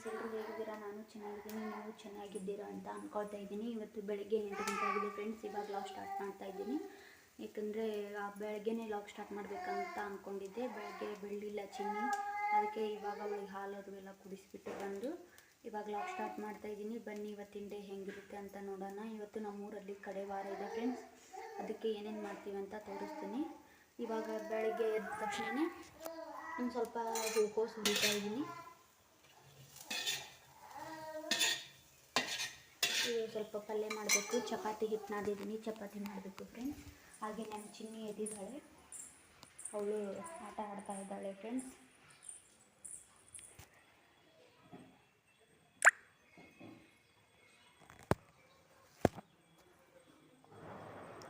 Friends ಎಲ್ಲರೂ ಹೇಗಿದ್ದೀರಾ ನಾನು ಚೆನ್ನಾಗಿದ್ದೀನಿ, ನೀವು ಚೆನ್ನಾಗಿದ್ದೀರಾ ಅಂತ ಅಂದ್ಕೊಳ್ತಾ ಇದ್ದೀನಿ. ಇವತ್ತು ಬೆಳಗ್ಗೆ ಎಂಟು ಗಂಟೆ ಆಗಿದೆ ಫ್ರೆಂಡ್ಸ್ ಇವಾಗ ಲಾಗ್ ಸ್ಟಾರ್ಟ್ ಮಾಡ್ತಾ ಇದ್ದೀನಿ. ಏಕೆಂದರೆ ಬೆಳಗ್ಗೆನೆ ಲಾಗ್ ಸ್ಟಾರ್ಟ್ ಮಾಡಬೇಕಂತ ಅಂದ್ಕೊಂಡಿದ್ದೆ ಬೆಳಗ್ಗೆ ಬೆಳ್ಳಿಲ್ಲ ಚಿನ್ನಿ. ಅದಕ್ಕೆ ಇವಾಗ ಅವಳಿಗೆ ಹಾಲು, ಅದು ಎಲ್ಲ ಕುಡಿಸ್ಬಿಟ್ಟು ಬಂದು ಇವಾಗ ಲಾಗ್ ಸ್ಟಾರ್ಟ್ ಮಾಡ್ತಾ ಇದ್ದೀನಿ. ಬನ್ನಿ, ಇವತ್ತಿನ ಡೇ ಹೆಂಗಿರುತ್ತೆ ಅಂತ ನೋಡೋಣ. ಇವತ್ತು ನಮ್ಮೂರಲ್ಲಿ ಕಡೆ ವಾರ ಇದೆ ಫ್ರೆಂಡ್ಸ್ ಅದಕ್ಕೆ ಏನೇನು ಮಾಡ್ತೀವಿ ಅಂತ ತೋರಿಸ್ತೀನಿ. ಇವಾಗ ಬೆಳಗ್ಗೆ ಎದ್ದ ತಕ್ಷಣ ಒಂದು ಸ್ವಲ್ಪ ಹೂಕೋಸು ಹುರಿತಾ ಇದ್ದೀನಿ. ಸ್ವಲ್ಪ ಪಲ್ಯ ಮಾಡಬೇಕು, ಚಪಾತಿ ಹಿಟ್ಟು ನಾದಿದ್ದೀನಿ ಚಪಾತಿ ಮಾಡಬೇಕು ಫ್ರೆಂಡ್ಸ್ ಹಾಗೆ ನನ್ನ ಚಿನ್ನಿ ಎದ್ದಿದ್ದಾಳೆ ಅವಳು ಆಟ ಆಡ್ತಾ ಇದ್ದಾಳೆ ಫ್ರೆಂಡ್ಸ್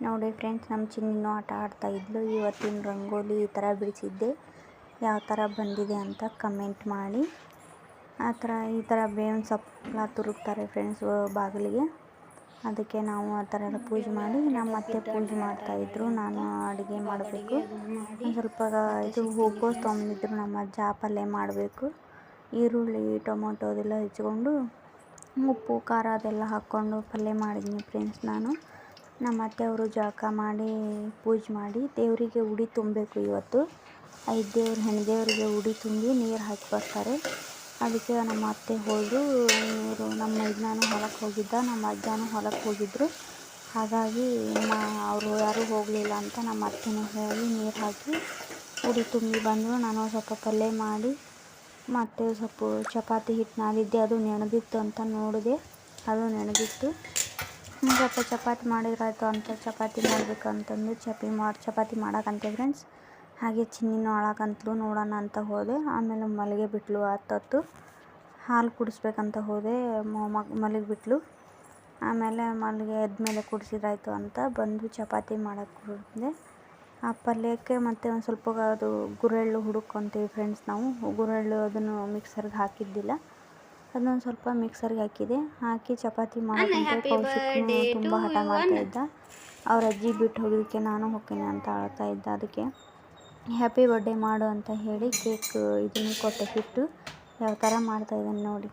ನೋಡಿ ಫ್ರೆಂಡ್ಸ್ ನಮ್ಮ ಚಿನ್ನಿನೂ ಆಟ ಆಡ್ತಾ ಇದ್ಲು. ಇವತ್ತಿನ ರಂಗೋಲಿ ಈ ಥರ ಬಿಡಿಸಿದ್ದೆ. ಯಾವ ಥರ ಬಂದಿದೆ ಅಂತ ಕಮೆಂಟ್ ಮಾಡಿ. ಆ ಥರ ಈ ಥರ ಬೇವಿನ ಸೊಪ್ಪೆಲ್ಲ ತುರುಕ್ತಾರೆ ಫ್ರೆಂಡ್ಸ್ ಬಾಗಿಲಿಗೆ. ಅದಕ್ಕೆ ನಾವು ಆ ಥರ ಎಲ್ಲ ಪೂಜೆ ಮಾಡಿ ನಮ್ಮ ಅತ್ತೆ ಪೂಜೆ ಮಾಡ್ತಾಯಿದ್ರು ನಾನು ಅಡುಗೆ ಮಾಡಬೇಕು. ಸ್ವಲ್ಪ ಇದು ಹೂಕೋಸು ತೊಗೊಂಡಿದ್ರು ನಮ್ಮ ಅಜ್ಜ ಪಲ್ಯ ಮಾಡಬೇಕು. ಈರುಳ್ಳಿ, ಟೊಮೊಟೊ ಅದೆಲ್ಲ ಹೆಚ್ಕೊಂಡು ಉಪ್ಪು, ಖಾರ ಅದೆಲ್ಲ ಹಾಕ್ಕೊಂಡು ಪಲ್ಯ ಮಾಡಿದ್ದೀನಿ ಫ್ರೆಂಡ್ಸ್ ನಾನು. ನಮ್ಮ ಅತ್ತೆಯವರು ಜಳಕ ಮಾಡಿ ಪೂಜೆ ಮಾಡಿ ದೇವರಿಗೆ ಉಡಿ ತುಂಬಬೇಕು ಇವತ್ತು. ಐದು ದೇವ್ರ, ಹೆಣ್ಣು ದೇವರಿಗೆ ಉಡಿ ತುಂಬಿ ನೀರು ಹಾಕಿ ಬರ್ತಾರೆ. ಅದಕ್ಕೆ ನಮ್ಮ ಅತ್ತೆ ಹೋದರು, ಇವರು ನಮ್ಮ ಯಜಮಾನ ಹೊಲಕ್ಕೆ ಹೋಗಿದ್ದ, ನಮ್ಮ ಅಜ್ಜನೂ ಹೊಲಕ್ಕೆ ಹೋಗಿದ್ದರು ಹಾಗಾಗಿ ಅವರು ಯಾರೂ ಹೋಗಲಿಲ್ಲ ಅಂತ ನಮ್ಮ ಅತ್ತೆನೂ ಹೇಳಿ ನೀರು ಹಾಕಿ ಉಡಿ ತುಂಬಿ ಬಂದರು. ನಾನು ಸ್ವಲ್ಪ ಪಲ್ಯ ಮಾಡಿ, ಮತ್ತು ಸ್ವಲ್ಪ ಚಪಾತಿ ಹಿಟ್ಟು ನಾದಿದ್ದೆ ಅದು ನೆನೆದಿತ್ತು ಅಂತ ನೋಡಿದೆ. ಅದು ನೆನೆದಿತ್ತು ಸ್ವಲ್ಪ ಚಪಾತಿ ಮಾಡಿದ್ರಾಯ್ತು ಅಂತ ಚಪಾತಿ ಮಾಡಬೇಕಂತಂದು ಚಪಿ ಮಾಡಿ, ಚಪಾತಿ ಮಾಡೋಕ್ಕಂತೆ ಫ್ರೆಂಡ್ಸ್ ಹಾಗೆ ಚಿನ್ನಿನ ಒಳಗಂತಲೂ ನೋಡೋಣ ಅಂತ ಹೋದೆ. ಆಮೇಲೆ ಮಲಿಗೆ ಬಿಟ್ಲು ಹತ್ತತ್ತು. ಹಾಲು ಕುಡಿಸ್ಬೇಕಂತ ಹೋದೆ. ಮಲಗಿ ಬಿಟ್ಲು. ಆಮೇಲೆ ಮಲಗಿ ಎದ್ಮೇಲೆ ಕುಡಿಸಿದ್ರಾಯ್ತು ಅಂತ ಬಂದು ಚಪಾತಿ ಮಾಡೋಕ್ಕೆ ಆ ಪಲ್ಯಕ್ಕೆ ಮತ್ತು ಒಂದು ಸ್ವಲ್ಪ ಅದು ಗುರೆಳ್ಳು ಹುಡುಕೊಂತೀವಿ ಫ್ರೆಂಡ್ಸ್ ನಾವು. ಗುರೆಳ್ಳು ಅದನ್ನು ಮಿಕ್ಸರ್ಗೆ ಹಾಕಿದ್ದಿಲ್ಲ. ಅದನ್ನೊಂದು ಸ್ವಲ್ಪ ಮಿಕ್ಸರ್ಗೆ ಹಾಕಿದೆ. ಹಾಕಿ ಚಪಾತಿ ಮಾಡೋಕ್ಕಂತ ಕೌಶಿಕ್ನು ತುಂಬ ಹಠ ಮಾಡ್ತಾ ಇದ್ದ. ಅವ್ರ ಅಜ್ಜಿ ಬಿಟ್ಟು ಹೋಗೋದಕ್ಕೆ ನಾನು ಹೋಗ್ತೀನಿ ಅಂತ ಅಳ್ತಾ ಇದ್ದ ಅದಕ್ಕೆ. ಹ್ಯಾಪಿ ಬರ್ಡೇ ಮಾಡು ಅಂತ ಹೇಳಿ ಕೇಕ್ ಇದನ್ನು ಕೊಟ್ಟೆ ಹಿಟ್ಟು ಯಾವ ಥರ ಮಾಡ್ತಾ ಇದ್ದಾನೆ ನೋಡಿ.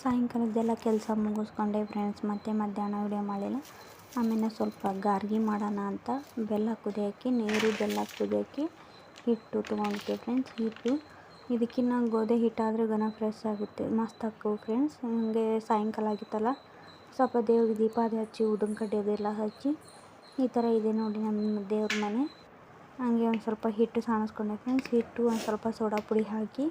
ಸಾಯಂಕಾಲದ್ದೆಲ್ಲ ಕೆಲಸ ಮುಗಿಸ್ಕೊಂಡೆ ಫ್ರೆಂಡ್ಸ್ ಮತ್ತೆ ಮಧ್ಯಾಹ್ನ ವಿಡಿಯೋ ಮಾಡಿಲ್ಲ. ಆಮೇಲೆ ಸ್ವಲ್ಪ ಗಾರ್ಗಿ ಮಾಡೋಣ ಅಂತ ಬೆಲ್ಲ ಕುದಿಯೋಕ್ಕೆ ನೀರು ಬೆಲ್ಲ ಕುದಿಯೋಕ್ಕೆ ಹಿಟ್ಟು ತೊಗೊಂಡಿದ್ದೆ ಫ್ರೆಂಡ್ಸ್ ಹಿಟ್ಟು. ಇದಕ್ಕಿನ್ನ ಗೋಧಿ ಹಿಟ್ಟಾದರೆ ಘನ ಫ್ರೆಶ್ ಆಗುತ್ತೆ. ಮಸ್ತ್ ಹಾಕವು ಫ್ರೆಂಡ್ಸ್ ಹಂಗೆ ಸಾಯಂಕಾಲ ಆಗಿತ್ತಲ್ಲ, ಸ್ವಲ್ಪ ದೇವ್ರಿಗೆ ದೀಪ ಅದು ಹಚ್ಚಿ ಉದ್ದಿನ ಕಡ್ಡಿ ಅದೆಲ್ಲ ಹಚ್ಚಿ, ಈ ಥರ ಇದೆ ನೋಡಿ ನಮ್ಮ ದೇವ್ರ ಮನೆ. ಹಾಗೆ ಒಂದು ಸ್ವಲ್ಪ ಹಿಟ್ಟು ಸಾಣಿಸ್ಕೊಂಡೆ ಫ್ರೆಂಡ್ಸ್ ಹಿಟ್ಟು ಒಂದು ಸ್ವಲ್ಪ ಸೋಡಾ ಪುಡಿ ಹಾಕಿ,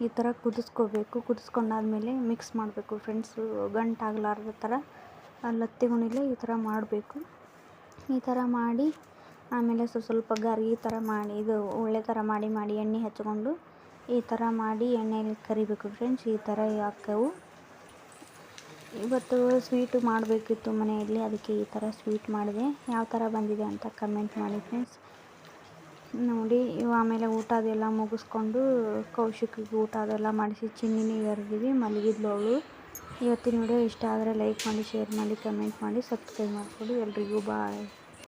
ಈ ಥರ ಕುದಿಸ್ಕೋಬೇಕು. ಕುದಿಸ್ಕೊಂಡಾದ್ಮೇಲೆ ಮಿಕ್ಸ್ ಮಾಡಬೇಕು ಫ್ರೆಂಡ್ಸು ಗಂಟಾಗಲಾರ್ದ ಥರ ಲತ್ತಿ ಗುಣಿಲೆ ಈ ಥರ ಮಾಡಬೇಕು. ಈ ಥರ ಮಾಡಿ ಆಮೇಲೆ ಸ್ವಲ್ಪ ಸ್ವಲ್ಪ ಗಾರ್ಗಿ ಥರ ಮಾಡಿ, ಇದು ಒಳ್ಳೆ ಥರ ಮಾಡಿ ಮಾಡಿ ಎಣ್ಣೆ ಹಚ್ಕೊಂಡು ಈ ಥರ ಮಾಡಿ ಎಣ್ಣೆಯಲ್ಲಿ ಕರಿಬೇಕು ಫ್ರೆಂಡ್ಸ್ ಈ ಥರ ಹಾಕವು. ಇವತ್ತು ಸ್ವೀಟು ಮಾಡಬೇಕಿತ್ತು ಮನೆಯಲ್ಲಿ, ಅದಕ್ಕೆ ಈ ಥರ ಸ್ವೀಟ್ ಮಾಡಿದೆ. ಯಾವ ಥರ ಬಂದಿದೆ ಅಂತ ಕಮೆಂಟ್ ಮಾಡಿ ಫ್ರೆಂಡ್ಸ್ ನೋಡಿ, ಇವು ಆಮೇಲೆ ಊಟ ಅದೆಲ್ಲ ಮುಗಿಸ್ಕೊಂಡು ಕೌಶಿಕಿಗೆ ಊಟ ಅದೆಲ್ಲ ಮಾಡಿಸಿ ಚಿನ್ನಿನೇ ಎರೆದಿವಿ ಮಲಗಿದ್ಲು ಅವಳು. ಇವತ್ತಿನ ವಿಡಿಯೋ ಇಷ್ಟ ಆದರೆ ಲೈಕ್ ಮಾಡಿ ಶೇರ್ ಮಾಡಿ ಕಮೆಂಟ್ ಮಾಡಿ ಸಬ್ಸ್ಕ್ರೈಬ್ ಮಾಡಿಕೊಡಿ ಎಲ್ರಿಗೂ ಬಾಯ್